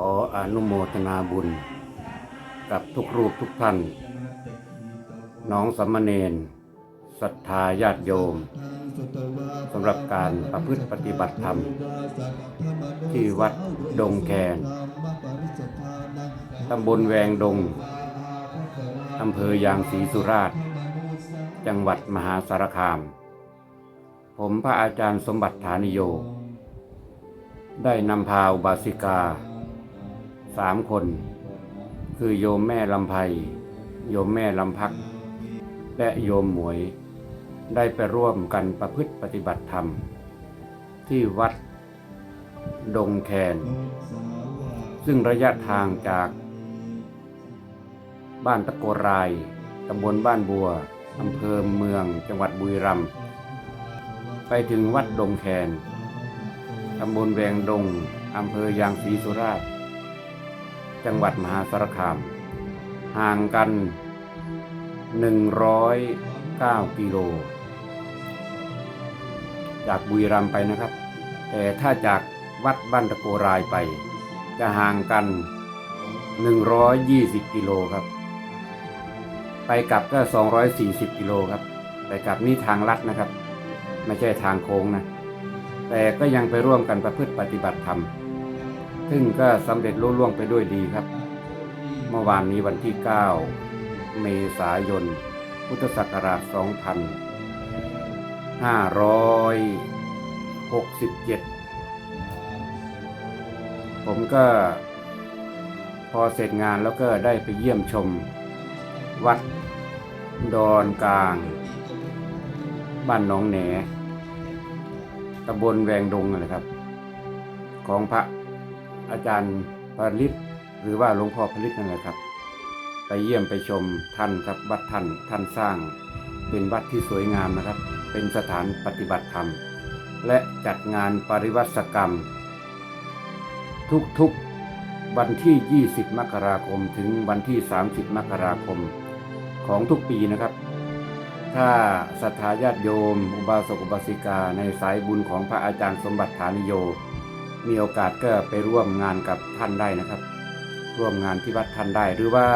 ออนุโมทนาบุญ กับทุกรูปทุกท่าน น้องสัมมเนนศรัทธาญาติโยมสำหรับการประพฤติปฏิบัติธรรม ที่วัดดงแคนตำบลแวงดงอำเภอยางศรีสุราษฎร์จังหวัดมหาสารคาม ผมพระอาจารย์สมบัติฐานิโย ได้นำพาอุบาสิกา สามคน คือโยมแม่ลำไพโยมแม่ลำพัก และโยมหมวย ได้ไปร่วมกันประพฤติปฏิบัติธรรม ที่วัด ดงแคน ซึ่งระยะทางจาก บ้านตะโกรายตำบลบ้านบัวอำเภอเมืองจังหวัดบุรีรัมย์ไปถึงวัดดงแคนตำบลแวงดงอำเภอยางศรีสุราษฎร์ จังหวัดมหาสารคาม ห่างกัน 109 กิโล จากบุรีรัมย์ไปนะครับ แต่ถ้าจากวัดบ้านตะโกรายไป จะห่างกัน 120 กิโลครับ ไปกลับก็ 240 กิโลครับ ไปกลับนี่ทางลัดนะครับ ไม่ใช่ทางโค้งนะ แต่ก็ยังไปร่วมกันประพฤติปฏิบัติธรรม ซึ่งก็สำเร็จรุ่ล่วงไปด้วยดีครับ เมื่อวานนี้วันที่ 9 เมษายน พุทธศักราช 2567 ผมก็พอเสร็จงานแล้วก็ได้ไปเยี่ยมชม วัดดอนกลาง บ้านหนองแหนตำบลแวงดงนะครับ ของพระ อาจารย์ปริศหรือว่าหลวงพ่อผลิตนั่นแหละครับ ไปเยี่ยมไปชมท่านครับวัดท่านท่านสร้าง เป็นวัดที่สวยงามนะครับ เป็นสถานปฏิบัติธรรม และจัดงานปริวัติกรรม ทุกๆวันที่ 20 มกราคมถึงวันที่ 30 มกราคมของทุกปีนะครับ ถ้าศรัทธาญาติโยม อุบาสกอุบาสิกาในสายบุญของพระอาจารย์สมบัติฐานิโย มีโอกาสก็ไปร่วมงานกับท่านได้นะครับ ร่วมงานที่วัดท่านได้หรือว่า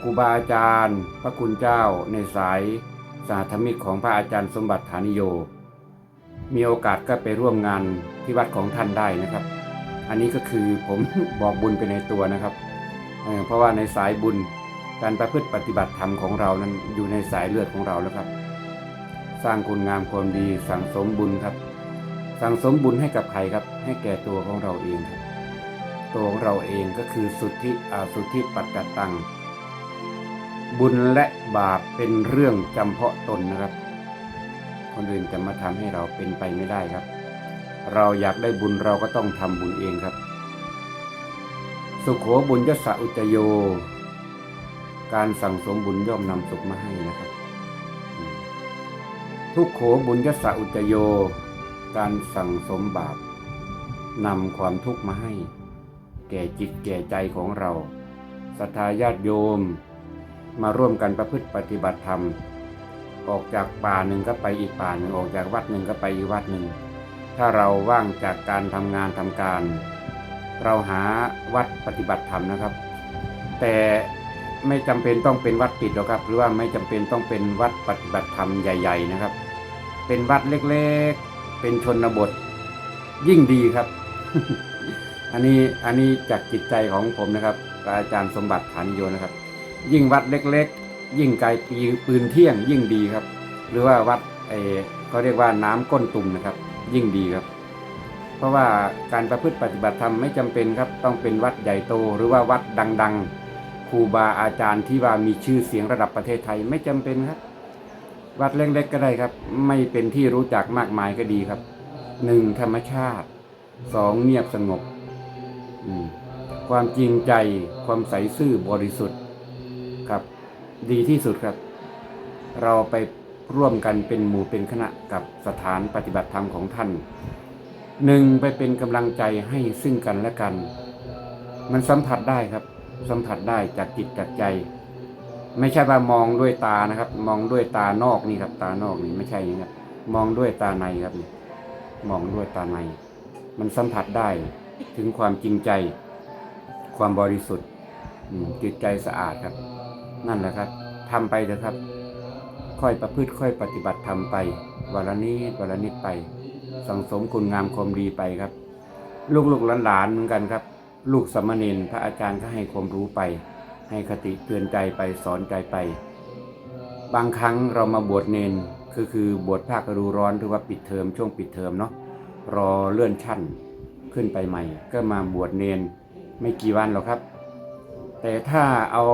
ครูบาอาจารย์ พระคุณเจ้าในสายสาธมิกของพระอาจารย์สมบัติฐานิโย มีโอกาสก็ไปร่วมงานที่วัดของท่านได้นะครับ อันนี้ก็คือผมบอกบุญไปในตัวนะครับเอ่อเพราะว่าในสายบุญการประพฤติปฏิบัติธรรมของเรานั้นอยู่ในสายเลือดของเราแล้วครับ สร้างคุณงามความดีสั่งสมบุญครับ สั่งสมบุญให้กับใครครับ ให้แก่ตัวของเราเองครับตัวของเราเองก็คือสุทธิอาสุทธิปัจจตัง บุญและบาปเป็นเรื่องจำเพาะตนนะครับ คนอื่นจะมาทำให้เราเป็นไปไม่ได้ครับ เราอยากได้บุญเราก็ต้องทำบุญเองครับ สุขโขบุญยสะอุจโย การสั่งสมบุญย่อมนำสุขมาให้นะครับ ทุกโขบุญยสะอุจโย การสั่งสมบาปนำความทุกข์มาให้ แก่จิตแก่ใจของเราศรัทธาญาติโยม มาร่วมกันประพฤติปฏิบัติธรรม ออกจากป่าหนึ่งก็ไปอีกป่าหนึ่งออกจากวัดหนึ่งก็ไปอีกวัดหนึ่ง ถ้าเราว่างจากการทำงานทำการ เราหาวัดปฏิบัติธรรมนะครับ แต่ไม่จำเป็นต้องเป็นวัดปิดหรอกครับ หรือว่าไม่จำเป็นต้องเป็นวัดปฏิบัติธรรมใหญ่ ๆ นะครับ เป็นวัดเล็กๆ เป็นชนบทยิ่งดีครับ อันนี้อันนี้จากจิตใจของผมนะครับอาจารย์สมบัติฐานโยนะครับ ยิ่งวัดเล็ก ๆ ยิ่งไกลปีปืนเที่ยง ยิ่งดีครับ หรือว่าวัดเอเขาเรียกว่าน้ำก้นตุ่มนะครับ ยิ่งดีครับ เพราะว่าการประพฤติปฏิบัติธรรมไม่จำเป็นครับ ต้องเป็นวัดใหญ่โต หรือว่าวัดดัง ๆครูบาอาจารย์ที่ว่ามีชื่อเสียงระดับประเทศไทยไม่จำเป็นครับ วัดเล็กๆก็ได้ครับ ไม่เป็นที่รู้จักมากมายก็ดีครับหนึ่งธรรมชาติสองเงียบสงบความจริงใจความใสซื่อบริสุทธิ์ครับ ดีที่สุดครับ เราไปร่วมกันเป็นหมู่เป็นคณะกับสถานปฏิบัติธรรมของท่านหนึ่งไปเป็นกำลังใจให้ซึ่งกันและกัน มันสัมผัสได้ครับ สัมผัสได้จากจิตจากใจ ไม่ใช่ว่ามองด้วยตานะครับ มองด้วยตานอกนี่ครับ ตานอกนี่ไม่ใช่อย่างนี้ครับมองด้วยตาในครับนี่มองด้วยตาใน มันสัมผัสได้ถึงความจริงใจ ความบริสุทธิ์จิตใจสะอาดครับ นั่นแหละครับทำไปเถอะครับ ค่อยประพฤติค่อยปฏิบัติทำไปวันละนิดวันละนิดไป สังสมคุณงามความดีไปครับ ลูกลูกหลานหลานๆเหมือนกันครับ ลูกสมเณรพระอาจารย์ก็ให้ความรู้ไป ให้คติเตือนใจไปสอนใจไป บางครั้งเรามาบวชเนนคือคือบวชภาคฤดูร้อนหรือว่าปิดเทอมช่วงปิดเทอมเนาะรอเลื่อนชั้นขึ้นไปใหม่ ก็มาบวชเนนไม่กี่วันหรอกครับ แต่ถ้าเอา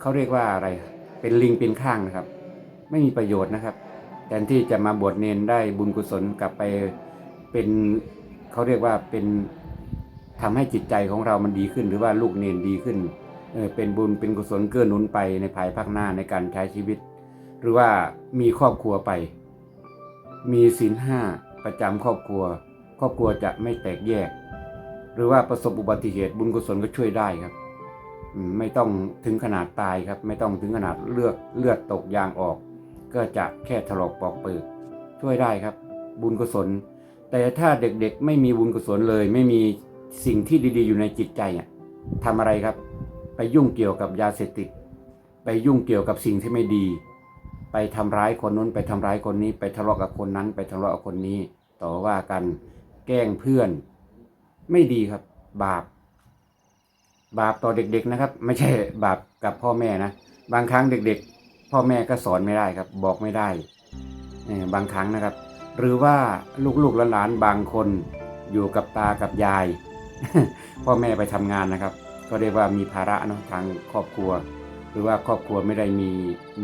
เขาเรียกว่าอะไร เป็นลิงเป็นข้างนะครับ ไม่มีประโยชน์นะครับแทนที่จะมาบวชเนนได้บุญกุศลกลับไปเป็นเขาเรียกว่าเป็นทำให้จิตใจของเรามันดีขึ้น หรือว่าลูกเนนดีขึ้น เออเป็นบุญเป็นกุศลเกื้อหนุนไปในภายภาคหน้าในการใช้ชีวิต หรือว่ามีครอบครัวไป มีศีลห้าประจำครอบครัว ครอบครัวจะไม่แตกแยก หรือว่าประสบอุบัติเหตุบุญกุศลก็ช่วยได้ครับไม่ต้องถึงขนาดตายครับ ไม่ต้องถึงขนาดเลือดเลือดตกยางออก ก็จะแค่ถลอกปอกเปิดช่วยได้ครับ บุญกุศล แต่ถ้าเด็กๆไม่มีบุญกุศลเลย ไม่มีสิ่งที่ดีๆ อยู่ในจิตใจอะทำอะไรครับ ไปยุ่งเกี่ยวกับยาเสพติด ไปยุ่งเกี่ยวกับสิ่งที่ไม่ดี ไปทำร้ายคนนู้นไปทำร้ายคนนี้ไปทะเลาะกับคนนั้น ไปทะเลาะกับคนนี้ ต่อว่ากันแกล้งเพื่อน ไม่ดีครับ บาป บาปต่อเด็กๆนะครับ ไม่ใช่บาปกับพ่อแม่นะบางครั้งเด็กๆ พ่อแม่ก็สอนไม่ได้ครับ บอกไม่ได้บางครั้งนะครับ หรือว่าลูกๆหลานๆบางคนอยู่กับตากับยาย พ่อแม่ไปทำงานนะครับ ก็เรียกว่ามีภาระเนาะทางครอบครัว หรือว่าครอบครัวไม่ได้มี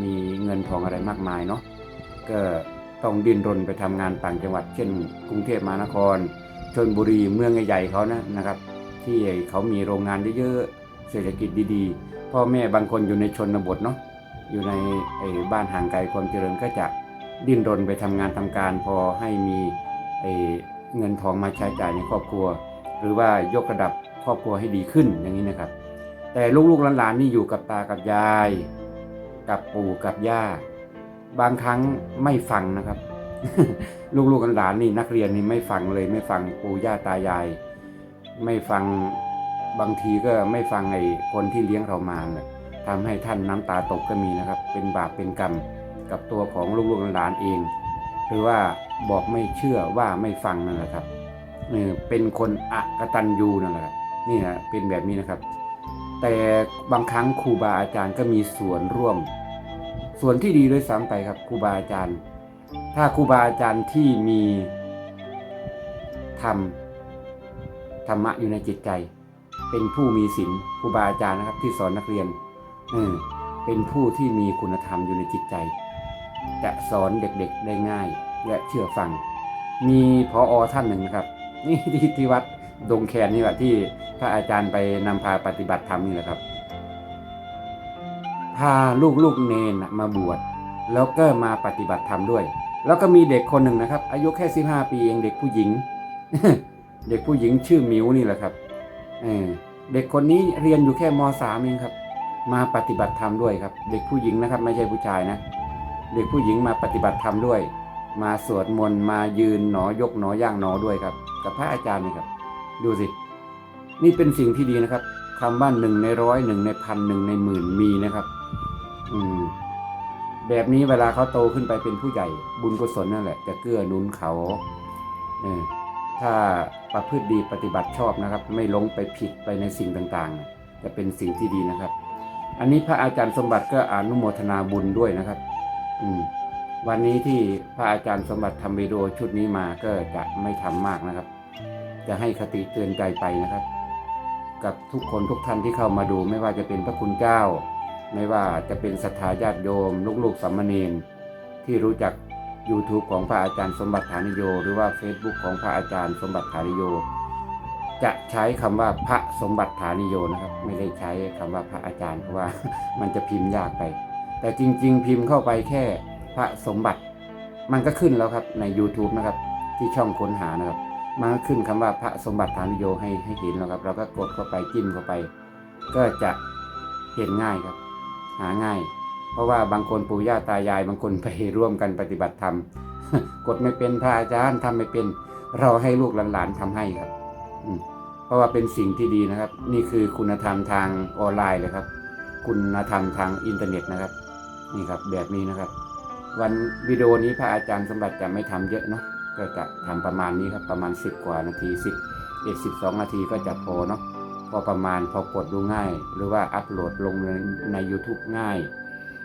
มีเงินทองอะไรมากมายเนาะก็ต้องดิ้นรนไปทำงานต่างจังหวัด เช่น กรุงเทพมหานครชนบุรีเมืองใหญ่ๆเขานะนะครับ ที่เขามีโรงงานเยอะๆเศรษฐกิจดีๆ พ่อแม่บางคนอยู่ในชนบทเนาะอยู่ในไอ้บ้านห่างไกลความเจริญก็จะดิ้นรนไปทำงานทำการพอให้มีไอ้เงินทองมาใช้จ่ายในครอบครัว หรือว่ายกระดับ ครอบครัวให้ดีขึ้นอย่างนี้นะครับ แต่ลูกๆหลานๆนี่อยู่กับตากับยาย กับปู่กับย่า บางครั้งไม่ฟังนะครับ ลูกๆหลานๆนี่นักเรียนนี่ไม่ฟังเลยไม่ฟังปู่ย่าตายาย ไม่ฟังบางทีก็ไม่ฟังไอ้คนที่เลี้ยงเรามาเนี่ยทำให้ท่านน้ำตาตกก็มีนะครับ เป็นบาปเป็นกรรมกับตัวของลูกๆหลานเอง หรือว่าบอกไม่เชื่อว่าไม่ฟังนั่นแหละครับเออเป็นคนอะกตันยูนั่นแหละครับ นี่ฮะเป็นแบบนี้นะครับ แต่บางครั้งครูบาอาจารย์ก็มีส่วนร่วม ส่วนที่ดีด้วยซ้ำไปครับครูบาอาจารย์ ถ้าครูบาอาจารย์ที่มีธรรมธรรมะอยู่ในจิตใจ เป็นผู้มีศีลครูบาอาจารย์นะครับ ที่สอนนักเรียนเออเป็นผู้ที่มีคุณธรรมอยู่ในจิตใจ จะสอนเด็กๆได้ง่ายและเชื่อฟัง มีพออท่านหนึ่งนะครับ นี่ที่ที่วัด ดงแคนนี่แหละที่พระอาจารย์ไปนำพาปฏิบัติธรรมนี่แหละครับ พาลูกลูกเนนมาบวชแล้วก็มาปฏิบัติธรรมด้วย แล้วก็มีเด็กคนหนึ่งนะครับ อายุแค่สิบห้าปีเองเด็กผู้หญิง เด็กผู้หญิงชื่อมิวนี่แหละครับเเด็กคนนี้เรียนอยู่แค่มสามเองครับ มาปฏิบัติธรรมด้วยครับ เด็กผู้หญิงนะครับ ไม่ใช่ผู้ชายนะ เด็กผู้หญิงมาปฏิบัติธรรมด้วย มาสวดมนต์มายืนหนอยกหนอย่างหนอด้วยครับ กับพระอาจารย์นี่ครับ ดูสิ นี่เป็นสิ่งที่ดีนะครับคำว่าหนึ่งในร้อยหนึ่งในพันหนึ่งในหมื่นมีนะครับ อืม แบบนี้เวลาเขาโตขึ้นไปเป็นผู้ใหญ่ บุญกุศลนั่นแหละจะเกื้อหนุนเขาเออถ้าประพฤติดีปฏิบัติชอบนะครับ ไม่ลงไปผิดไปในสิ่งต่างๆ จะเป็นสิ่งที่ดีนะครับ อันนี้พระอาจารย์สมบัติก็อนุโมทนาบุญด้วยนะครับ อืมวันนี้ที่พระอาจารย์สมบัติทำวิดีโอชุดนี้มาก็จะไม่ทำมากนะครับ จะให้คติเตือนใจไปนะครับ กับทุกคนทุกท่านที่เข้ามาดู ไม่ว่าจะเป็นพระคุณเจ้า ไม่ว่าจะเป็นศรัทธาญาติโยม ลูกๆสัมมเนนที่รู้จัก YouTube ของพระอาจารย์สมบัติฐานิโย หรือว่า Facebook ของพระอาจารย์สมบัติฐานิโย จะใช้คำว่าพระสมบัติฐานิโยนะครับ ไม่ได้ใช้คำว่าพระอาจารย์เพราะว่ามันจะพิมพ์ยากไป แต่จริง ๆ พิมพ์เข้าไปแค่พระสมบัติ มันก็ขึ้นแล้วครับใน YouTube นะครับที่ช่องค้นหานะครับ มันก็ขึ้นคำว่าพระสมบัติฐานิโยให้ให้เห็นแล้วครับ เราก็กดเข้าไปจิ้มเข้าไป ก็จะเห็นง่ายครับ หาง่าย เพราะว่าบางคนปู่ย่าตายาย บางคนไปร่วมกันปฏิบัติธรรมกดไม่เป็นพระอาจารย์ทำไม่เป็นเราให้ลูกหลานๆทำให้ครับอเพราะว่าเป็นสิ่งที่ดีนะครับ นี่คือคุณธรรมทางออนไลน์เลยครับ คุณธรรมทางอินเทอร์เน็ตนะครับ นี่ครับแบบนี้นะครับ วันวิดีโอนี้พระอาจารย์สมบัติจะไม่ทำเยอะเนาะ ก็จะทำประมาณนี้ครับประมาณ 10 กว่านาที10เอ็ดสิบสองนาทีก็จะพอเนาะพอประมาณพอกดดูง่าย หรือว่าอัปโหลดลงในใน YouTube ง่าย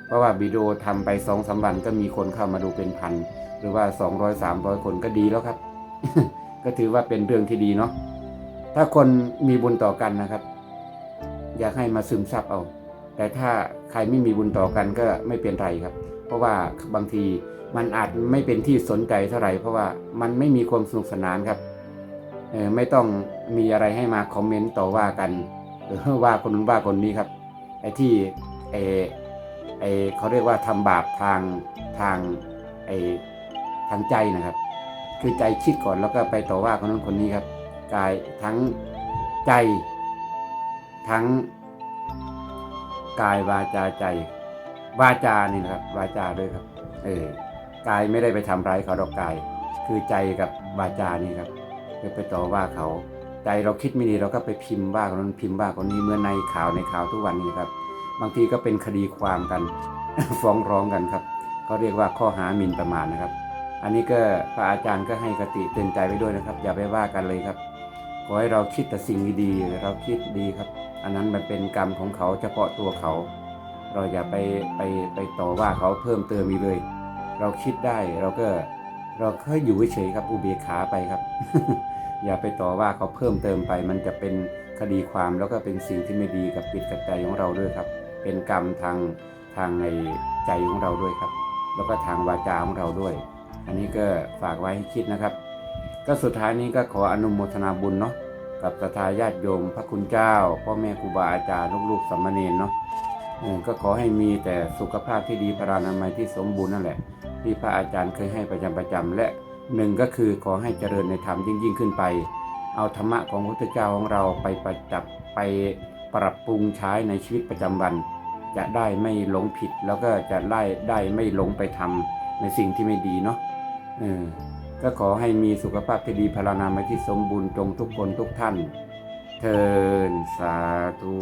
เพราะว่าวิดีโอทำไปสองสามวันก็มีคนเข้ามาดูเป็นพัน หรือว่า 200 300 คนก็ดีแล้วครับ ก็ถือว่าเป็นเรื่องที่ดีเนาะถ้าคนมีบุญต่อกันนะครับ อยากให้มาซึมซับเอา แต่ถ้าใครไม่มีบุญต่อกันก็ไม่เป็นไรครับ เพราะว่าบางที มันอาจไม่เป็นที่สนใจเท่าไหร่เพราะว่ามันไม่มีความสนุกสนานครับเออไม่ต้องมีอะไรให้มาคอมเมนต์ต่อว่ากันหรือว่าคนนู้นว่าคนนี้ครับไอ้ที่ไอ้ไอ้เขาเรียกว่าทำบาปทางทางไอ้ทางใจนะครับ คือใจคิดก่อนแล้วก็ไปต่อว่าคนนู้นคนนี้ครับกายทั้งใจทั้งกายวาจาใจ วาจานี่นะครับ วาจาด้วยครับ เออ กายไม่ได้ไปทำร้ายเขาหรอกกาย คือใจกับวาจานี่ครับไปไปต่อว่าเขา ใจเราคิดไม่ดีเราก็ไปพิมพ์ว่าคนนั้นพิมพ์ว่าคนนี้เหมื่อนในข่าวในข่าวทุกวันนี้ครับ บางทีก็เป็นคดีความกันฟ้องร้องกันครับเขาเรียกว่าข้อหาหมิ่นประมาทนะครับ อันนี้ก็พระอาจารย์ก็ให้กติเตือนใจไว้ด้วยนะครับ อย่าไปว่ากันเลยครับขอให้เราคิดแต่สิ่งดีๆเราคิดดีครับ อันนั้นมันเป็นกรรมของเขาเฉพาะตัวเขา เราอย่าไปไปไปต่อว่าเขาเพิ่มเติมอีกเลย เราคิดได้เราก็เราแค่อยู่เฉยๆครับอุเบกขาไปครับ อย่าไปต่อว่าเขาเพิ่มเติมไป มันจะเป็นคดีความแล้วก็เป็นสิ่งที่ไม่ดีกับปิดกับใจของเราด้วยครับ เป็นกรรมทางทางในใจของเราด้วยครับ แล้วก็ทางวาจาของเราด้วย อันนี้ก็ฝากไว้ให้คิดนะครับ ก็สุดท้ายนี้ก็ขออนุโมทนาบุญเนาะกับศรัทธาญาติโยม พระคุณเจ้า พ่อแม่ครูบาอาจารย์ลูกๆสัมมาเนนเนาะ ก็ขอให้มีแต่สุขภาพที่ดีพรานามัยที่สมบูรณ์นั่นแหละ ที่พระอาจารย์เคยให้ประจำประจำและหนึ่งก็คือขอให้เจริญในธรรมยิ่งยิ่งขึ้นไป เอาธรรมะของพระพุทธเจ้าของเราไปประจับไปปรับปรุงใช้ในชีวิตประจำวัน จะได้ไม่หลงผิดแล้วก็จะได้ได้ไม่หลงไปทำในสิ่งที่ไม่ดีเนาะเออก็ขอให้มีสุขภาพที่ดีพลานามัยที่สมบูรณ์จงทุกคนทุกท่าน เทินสาธุ